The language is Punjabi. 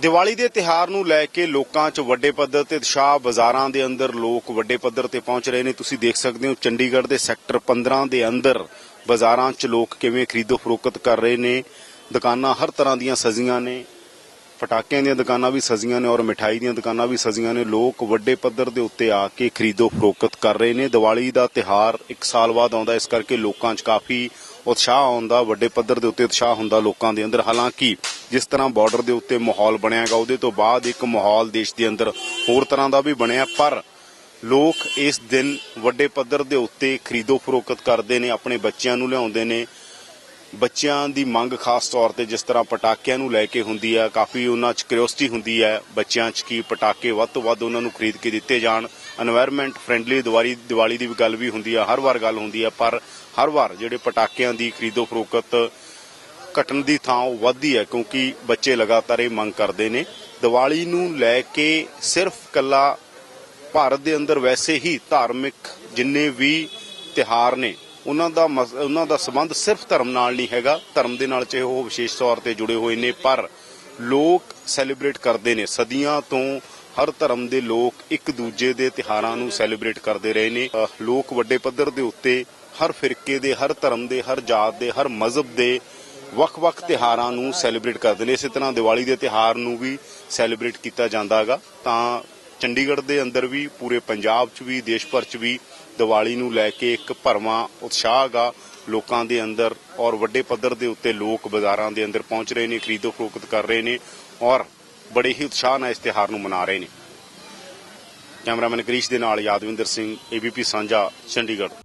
ਦੀਵਾਲੀ ਦੇ ਤਿਹਾਰ ਨੂੰ ਲੈ ਕੇ ਲੋਕਾਂ 'ਚ ਵੱਡੇ ਪੱਧਰ ਤੇ ਉਤਸ਼ਾਹ, ਬਾਜ਼ਾਰਾਂ ਦੇ ਅੰਦਰ ਲੋਕ ਵੱਡੇ ਪੱਧਰ ਤੇ ਪਹੁੰਚ ਰਹੇ ਨੇ। ਤੁਸੀਂ ਦੇਖ ਸਕਦੇ ਹੋ ਚੰਡੀਗੜ੍ਹ ਦੇ ਸੈਕਟਰ 15 ਦੇ ਅੰਦਰ ਬਾਜ਼ਾਰਾਂ 'ਚ ਲੋਕ ਕਿਵੇਂ ਖਰੀਦੋ ਫਰੋਖਤ ਕਰ ਰਹੇ ਨੇ। ਦੁਕਾਨਾਂ ਹਰ ਤਰ੍ਹਾਂ ਦੀਆਂ ਸਜੀਆਂ ਨੇ। ਪਟਾਕਿਆਂ ਦੀਆਂ ਦੁਕਾਨਾਂ ਵੀ ਸਜੀਆਂ ਨੇ ਔਰ ਮਿਠਾਈ ਦੀਆਂ ਦੁਕਾਨਾਂ ਵੀ ਸਜੀਆਂ ਨੇ। ਲੋਕ ਵੱਡੇ ਪੱਧਰ ਦੇ ਉੱਤੇ ਆ ਕੇ ਖਰੀਦੋ ਫਰੋਖਤ ਕਰ ਰਹੇ ਨੇ। ਦੀਵਾਲੀ ਦਾ ਤਿਹਾਰ ਇੱਕ ਸਾਲ ਬਾਅਦ ਆਉਂਦਾ ਇਸ ਕਰਕੇ ਲੋਕਾਂ 'ਚ ਕਾਫੀ ਉਤਸ਼ਾਹ ਆਉਂਦਾ, ਵੱਡੇ ਪੱਧਰ ਦੇ ਉੱਤੇ ਉਤਸ਼ਾਹ ਹੁੰਦਾ ਲੋਕਾਂ ਦੇ ਅੰਦਰ। ਹਾਲਾਂਕਿ ਜਿਸ ਤਰ੍ਹਾਂ ਬਾਰਡਰ ਦੇ ਉੱਤੇ ਮਾਹੌਲ ਬਣਿਆਗਾ ਉਹਦੇ ਤੋਂ ਬਾਅਦ ਇੱਕ ਮਾਹੌਲ ਦੇਸ਼ ਦੇ ਅੰਦਰ ਹੋਰ ਤਰ੍ਹਾਂ ਦਾ ਵੀ ਬਣਿਆ ਪਰ ਲੋਕ ਇਸ ਦਿਨ ਵੱਡੇ ਪੱਧਰ ਦੇ ਉੱਤੇ ਖਰੀਦੋ ਫਰੋਖਤ ਕਰਦੇ ਨੇ, ਆਪਣੇ ਬੱਚਿਆਂ ਨੂੰ ਲਿਆਉਂਦੇ ਨੇ। ਬੱਚਿਆਂ ਦੀ ਮੰਗ ਖਾਸ ਤੌਰ ਤੇ ਜਿਸ ਤਰ੍ਹਾਂ ਪਟਾਕਿਆਂ ਨੂੰ ਲੈ ਕੇ ਹੁੰਦੀ ਹੈ, ਕਾਫੀ ਉਹਨਾਂ 'ਚ ਕਿਉਰਿਓਸਿਟੀ ਹੁੰਦੀ ਹੈ, ਬੱਚਿਆਂ 'ਚ ਕੀ ਪਟਾਕੇ ਵੱਧ ਤੋਂ ਵੱਧ ਉਹਨਾਂ ਨੂੰ ਖਰੀਦ ਕੇ ਦਿੱਤੇ ਜਾਣ। এনवायरमेंट ਫਰੈਂਡਲੀ ਦੀਵਾਲੀ ਦੀਵਾਲੀ ਦੀ ਗੱਲ ਵੀ ਹੁੰਦੀ ਹੈ, ਹਰ ਵਾਰ ਗੱਲ ਹੁੰਦੀ ਹੈ, ਪਰ ਹਰ ਵਾਰ ਜਿਹੜੇ ਪਟਾਕਿਆਂ ਦੀ ਖਰੀਦੋ ਫਰੋਖਤ ਘਟਣ ਦੀ ਥਾਂ ਉਹ ਵੱਧਦੀ ਹੈ ਕਿਉਂਕਿ ਬੱਚੇ ਲਗਾਤਾਰ ਇਹ ਮੰਗ ਕਰਦੇ ਨੇ। ਦੀਵਾਲੀ ਨੂੰ ਲੈ ਕੇ ਸਿਰਫ ਕੱਲਾ ਭਾਰਤ ਦੇ ਅੰਦਰ ਵੈਸੇ ਹੀ ਧਾਰਮਿਕ ਜਿੰਨੇ ਵੀ ਤਿਹਾਰ ਨੇ, ਉਹਨਾਂ ਦਾ ਉਹਨਾਂ ਦਾ ਸੰਬੰਧ ਸਿਰਫ ਧਰਮ ਨਾਲ ਨਹੀਂ ਹੈਗਾ, ਧਰਮ ਦੇ ਨਾਲ ਚਾਹੇ ਉਹ ਵਿਸ਼ੇਸ਼ ਤੌਰ ਤੇ ਜੁੜੇ ਹੋਏ ਨੇ, ਪਰ ਲੋਕ ਸੈਲੀਬ੍ਰੇਟ ਕਰਦੇ ਨੇ। ਸਦੀਆਂ ਤੋਂ ਹਰ ਧਰਮ ਦੇ ਲੋਕ ਇੱਕ ਦੂਜੇ ਦੇ ਤਿਹਾਰਾਂ ਨੂੰ ਸੈਲੀਬ੍ਰੇਟ ਕਰਦੇ ਰਹੇ ਨੇ। ਲੋਕ ਵੱਡੇ ਪੱਧਰ ਦੇ ਉੱਤੇ ਹਰ ਫਿਰਕੇ ਦੇ, ਹਰ ਧਰਮ ਦੇ, ਹਰ ਜਾਤ ਦੇ, ਹਰ ਮਜ਼ਹਬ ਦੇ ਵੱਖ-ਵੱਖ ਤਿਹਾਰਾਂ ਨੂੰ ਸੈਲੀਬ੍ਰੇਟ ਕਰਦੇ ਨੇ। ਇਸੇ ਤਰ੍ਹਾਂ ਦੀਵਾਲੀ ਦੇ ਤਿਹਾਰ ਨੂੰ ਵੀ ਸੈਲੀਬ੍ਰੇਟ ਕੀਤਾ ਜਾਂਦਾ ਹੈਗਾ। ਤਾਂ ਚੰਡੀਗੜ੍ਹ ਦੇ ਅੰਦਰ ਵੀ, ਪੂਰੇ ਪੰਜਾਬ 'ਚ ਵੀ, ਦੇਸ਼ ਭਰ 'ਚ ਵੀ ਦੀਵਾਲੀ ਨੂੰ ਲੈ ਕੇ ਇੱਕ ਭਰਵਾਂ ਉਤਸ਼ਾਹ ਹੈਗਾ। ਲੋਕਾਂ ਦੇ ਅੰਦਰ ਔਰ ਵੱਡੇ ਪੱਧਰ ਦੇ ਉੱਤੇ ਲੋਕ ਬਾਜ਼ਾਰਾਂ ਦੇ ਅੰਦਰ ਪਹੁੰਚ ਰਹੇ ਨੇ ਖਰੀਦੋ ਫਰੋਖਤ ਕਰ ਰਹੇ ਨੇ ਔਰ ਬੜੇ ਹੀ ਉਤਸ਼ਾਹ ਨਾਲ ਇਸ ਤਿਹਾਰ ਨੂੰ ਮਨਾ ਰਹੇ ਨੇ। ਕੈਮਰਾਮੈਨ ਕ੍ਰਿਸ਼ ਦੇ ਨਾਲ ਯਾਦਵਿੰਦਰ ਸਿੰਘ ਏਬੀਪੀ ਸਾਂਝਾ, ਚੰਡੀਗੜ੍ਹ।